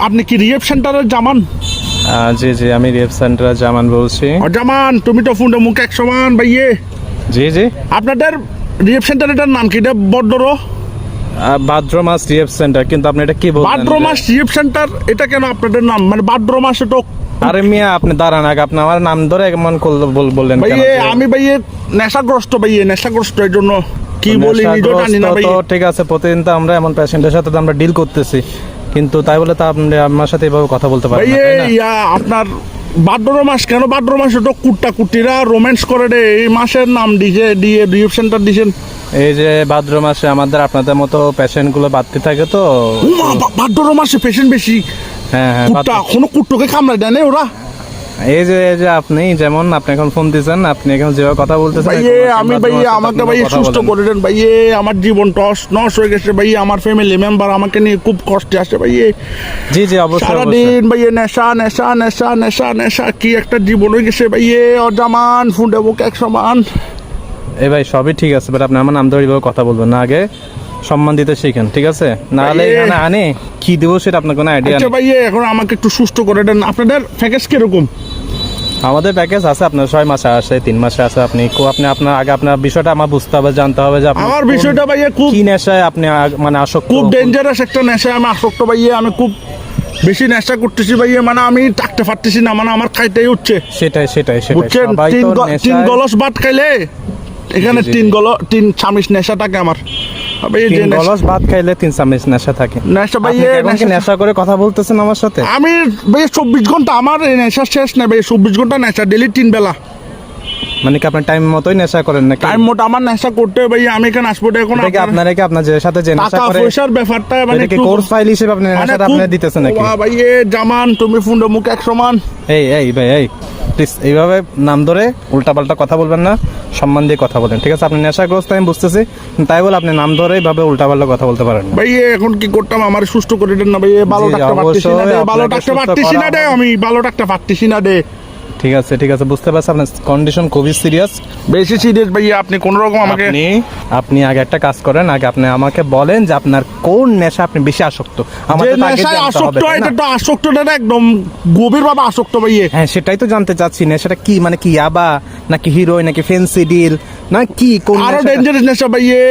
আপনি কি রিহেব সেন্টারের জামান? জি জি আমি রেপ সেন্টার জামান বলছি। ও জামান তুমি তো ফোনটা মুখ এক সমান ভাইয়ে। জি জি। আপনাদের রিহেব সেন্টারের নাম কি? এটা বড্ডর? বাদ্রমাস রিহেপ সেন্টার কিন্তু আপনি এটা কি বলছেন বাড্রমাস রিহেব সেন্টার এটা কেন আপনাদের নাম? মানে বাড্রমাস এটা আরে মিয়া আপনি দাঁড়ান আগে আপনি আমার নাম ধরে এমন করলে বল- বললেন? ভাইয়ে আমি ভাইয়ে নেশাগ্রস্ত ভাইয়ে নেশাগ্রস্ত এর জন্য। কি বলি নিজেও জানি না ভাইয়ে তো ঠিক আছে প্রতিদিন তো আমরা এমন পেশেন্টের সাথে তো আমরা ডিল করতেছি। কিন্তু তাই বলে তা আপনি আমার সাথে এভাবে কথা বলতে পারেন? ইয়া আপনার ভাদ্র মাস কেন? ভাদ্র মাস তো কুট্টা কুটিরা রোম্যান্স করে রে। এই মাসের নাম দিয়ে দিয়ে রিসেপশনটা দিছেন। এই যে ভাদ্র মাসে আমাদের আপনাদের মতো পেশেন্টগুলো বাড়তে থাকে তো ভাদ্র মাসে পেশেন্ট বেশি। হ্যাঁ হ্যাঁ কোনো কুট্টোকে কামড়ায় দেয় না ওরা? এই যে এই যে আপনি যেমন আপনি এখন ফোন দিয়েছেন আপনি এখন যেভাবে কথা বলতেছেন ভাইয়ে আমি ভাইয়ে আমাকে কথা সুস্থ করে দেন ভাইয়ে আমার জীবন টস নস হয়ে গেছে ভাইয়ে আমার ফ্যামিলি মেম্বার আমাকে নিয়ে খুব কষ্টে আসে ভাইয়ে। জি জি অবশ্যই সারাদিন ভাইয়ে নেশা নেশা নেশা নেশা নেশা কি একটা জীবন হয়ে গেছে ভাইয়ে অজামান ফুন্ডে বুক এক সমান। এই ভাই সবই ঠিক আছে বাট আপনি আমার নাম ধরে কথা বলবেন না আগে। সম্মান দিতে শিখেন ঠিক আছে? নাহলে। এখানে আনে কি দেবো সেটা আপনার কোনো আইডিয়া আচ্ছা ভাইয়ে এখন আমাকে একটু সুস্থ করে দেন। আপনাদের প্যাকেজ কীরকম? আমাদের প্যাকেজ আছে আপনার ছয় মাসে আসে তিন মাসে আছে আপনি কো- আপনি আপনার আগে আপনার বিষয়টা আমার বুঝতে হবে জানতে হবে যে আমার বিষয়টা ভাইয়ে খুব কি নেশায় আপনি মানে আসক্ত খুব ডেঞ্জারাস একটা নেশা আমি আসক্ত ভাইয়ে। আমি খুব বেশি নেশা করতেছি ভাইয়ে মানে আমি থাকতে পারতেছি না মানে আমার খাইতেই হচ্ছে। সেটাই সেটাই সেটাই। বুঝছেন? তিন নেশায়- গলস ভাত খাইলে এখানে তিন। গল তিন চামিচ নেশা থাকে আমার। ভাই যে গলস ভাত খাইলে তিন চামচ নেশা থাকে। নেশা ভাই আপনি এ কি এখন কি নেশা- নেশা করে কথা বলতেছেন আমার সাথে? আমি ভাই চব্বিশ ঘণ্টা আমার নেশা শেষ নেই ভাই চব্বিশ ঘণ্টা নেশা ডেলি তিন বেলা। মানে কি আপনার টাইম মতোই নেশা করেন নাকি? টাইম আমার নেশা করতে ভাই আমি এখানে আসব এখন এটা আপনার- কি আপনার যে সাথে যে নেশা করে পয়সার ব্যাপারটা মানে কি কোর্স ফাইল হিসেবে আপনি মানে নেশাটা আপনি দিতেছেন নাকি? ভাই এ জামান তুমি ফুন্ডে মুখ এক সমান এই এই ভাই এই। প্লিজ এইভাবে নাম ধরে উল্টাপাল্টা কথা বলবেন না সম্মান দিয়ে কথা বলেন ঠিক আছে? আপনি নেশাগ্রস্ত আমি বুঝতেছি তাই বলে আপনি নাম ধরে এইভাবে উল্টাপাল্টা কথা বলতে পারেন ভাই এখন কি করতাম? আমার সুস্থ করে দেন না ভাই ভালো ডাক্তার পাচ্ছি না ভালো ডাক্তার পাচ্ছি না আমি ভালো ডাক্তার পাচ্ছি না ঠিক আছে ঠিক আছে বুঝতে পারছি আপনার কন্ডিশন খুবই সিরিয়াস বেশি সিরিয়াস ভাই আপনি কোন রকম আমাকে আপনি আপনি আগে একটা কাজ করেন আগে আপনি আমাকে বলেন যে আপনার কোন নেশা আপনি বেশি আসক্ত। আমাদের নেশায় আসক্ত এটা? তো আসক্তটা না একদম গভীর ভাবে আসক্ত ভাই হ্যাঁ সেটাই তো জানতে চাচ্ছি নেশাটা কি মানে কি ইয়াবা নাকি হিরোইন নাকি ফেন্সিডিল না কি কোন আরও? ডেঞ্জারাস নেশা ভাইয়ে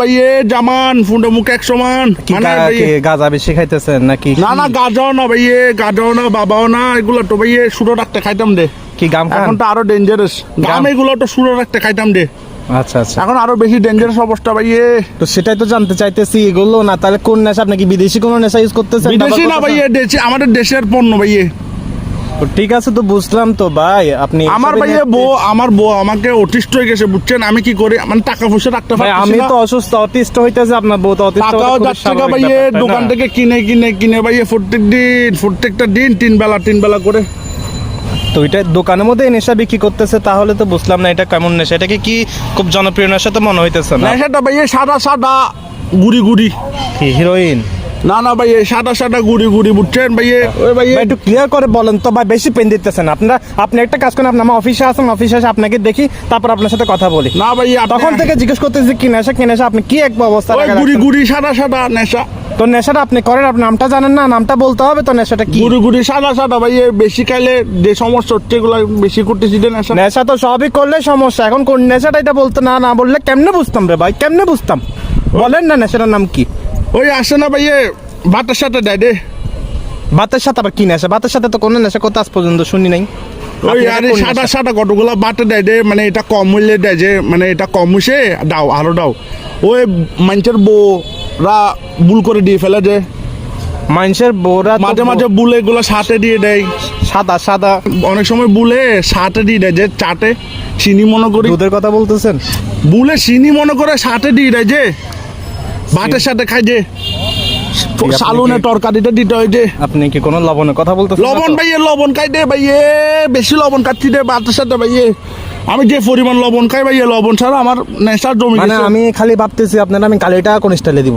ভাইয়ে জামান ফুন্ডে মুখ এক সমান। মানে গাঁজা বেশি খাইতেছেন নাকি না না গাজাও না ভাইয়ে গাজাও না বাবাও না এগুলো তো ভাইয়ে সুরো রাখতে খাইতাম দে। কি গাম এখন তো আরও ডেঞ্জারাস গাম। এগুলো তো সুরো রাখতে খাইতাম দে। আচ্ছা আচ্ছা। এখন আরও বেশি ডেঞ্জারাস অবস্থা ভাইয়ে। তো সেটাই তো জানতে চাইতেছি এগুলো না তাহলে কোন নেশা আপনি কি বিদেশি কোন নেশা ইউজ করতেছেন? বিদেশি না? ভাইয়ে দেশে আমাদের দেশের পণ্য ভাইয়ে। ঠিক আছে তো বুঝলাম তো ভাই আপনি আমার নিয়ে- বউ আমার বউ আমাকে অতিষ্ঠ হয়ে গেছে বুঝছেন? আমি কি করি? মানে টাকা পয়সা রাখতে ভাই পারছি আমি তো অসুস্থ অতিষ্ঠ হইতেছে আপনার বউ তো অতিষ্ঠ টাকাও যাচ্ছে তাই না? দোকান থেকে কিনে কিনে কিনে ভাইয়ে প্রত্যেক দিন প্রত্যেকটা দিন তিন বেলা তিন বেলা করে। তো এটা দোকানের মধ্যে নেশা বিক্রি করতেছে তাহলে তো বুঝলাম না এটা কেমন নেশা। এটা কি খুব জনপ্রিয় নেশা তো মনে হইতেছে না? নেশাটা ভাইয়ে সাদা সাদা গুড়ি গুড়ি। হিরোইন না না ভাইয়ে সাদা সাদা গুড়ি গুড়ি বুঝছেন ভাইয়ে ওই ভাইয়ে ভাই একটু ক্লিয়ার করে বলেন তো ভাই বেশি পেন দিতেছেন। আপনারা আপনি একটা কাজ করেন আপনি অফিসে আসেন অফিসে এসে আপনাকে দেখি তারপর আপনার সাথে কথা বলি। না আপনি- তখন থেকে জিজ্ঞেস করতেছি কি নেশা কি নেশা আপনি কি এক অবস্থা গুড়ি গুড়ি সাদা সাদা নেশা। তো নেশাটা আপনি করেন আপনি নামটা জানেন না নামটা বলতে হবে তো নেশাটা কি? গুড়ি গুড়ি সাদা সাদা ভাইয়ে বেশি খাইলে যে সমস্যা হচ্ছে এগুলো বেশি করতেছি যে নেশা। নেশা তো সবই করলে সমস্যা এখন কোন নেশাটা এটা বলতে না না বললে কেমনে বুঝতাম রে ভাই কেমনে বুঝতাম? বলেন না নেশাটার নাম কি? ওই আসে না ভাইয়ে ভাতের সাথে দেয় দে। ভাতের সাথে আবার কি নেশা ভাতের সাথে তো কোনো নেশা করতে আজ পর্যন্ত শুনি নাই। ওই আরে সাদা? সাদা কতগুলো বাটে দেয় দে মানে এটা কম মূল্যে দেয় যে মানে এটা কম হইছে দাও আরও দাও। ওই মানুষের বউরা ভুল করে দিয়ে ফেলে যে মানুষের বউরা মাঝে মাঝে বুলে এগুলো সাথে দিয়ে দেয়। সাদা সাদা। অনেক সময় বুলে সাথে দিয়ে দেয় যে চাটে চিনি মনে করি। দুধের কথা বলতেছেন? বুলে চিনি মনে করে সাথে দিয়ে দেয় যে। ভাতের সাথে খাই যে সালুনে তরকারিটা দিতে হয় যে আপনি কি কোনো লবণের কথা বলতেছেন না লবণ ভাইয়ে লবণ খাই দে ভাইয়ে বেশি লবণ খাচ্ছি দে ভাতের সাথে ভাইয়ে। আমি যে পরিমাণ লবণ খাই ভাইয়ে লবণ ছাড়া আমার নেশা জমি মানে আমি খালি ভাবতেছি আপনারা আমি কালিটা কোন স্টাইলে দিব?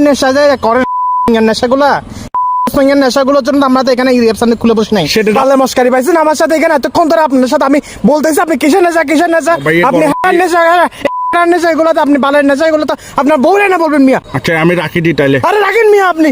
নেশা যায় করেন নেশাগুলা সঙ্গে নেশাগুলোর জন্য আমরা তো এখানে রিয়াপশনে খুলে বসে নাই। সেটা- তাহলে মস্কারি পাইছেন আমার সাথে এখানে এতক্ষণ ধরে আপনার সাথে আমি বলতেছি আপনি কিসের নেশা কিসের নেশা? আপনি হ্যাঁ নেশা নেশা এগুলো তো আপনি বালের নেশা এগুলো তো আপনার বউরে না বলবেন মিয়া। আচ্ছা আমি রাখি দিই তাইলে। আরে রাখেন মিয়া আপনি।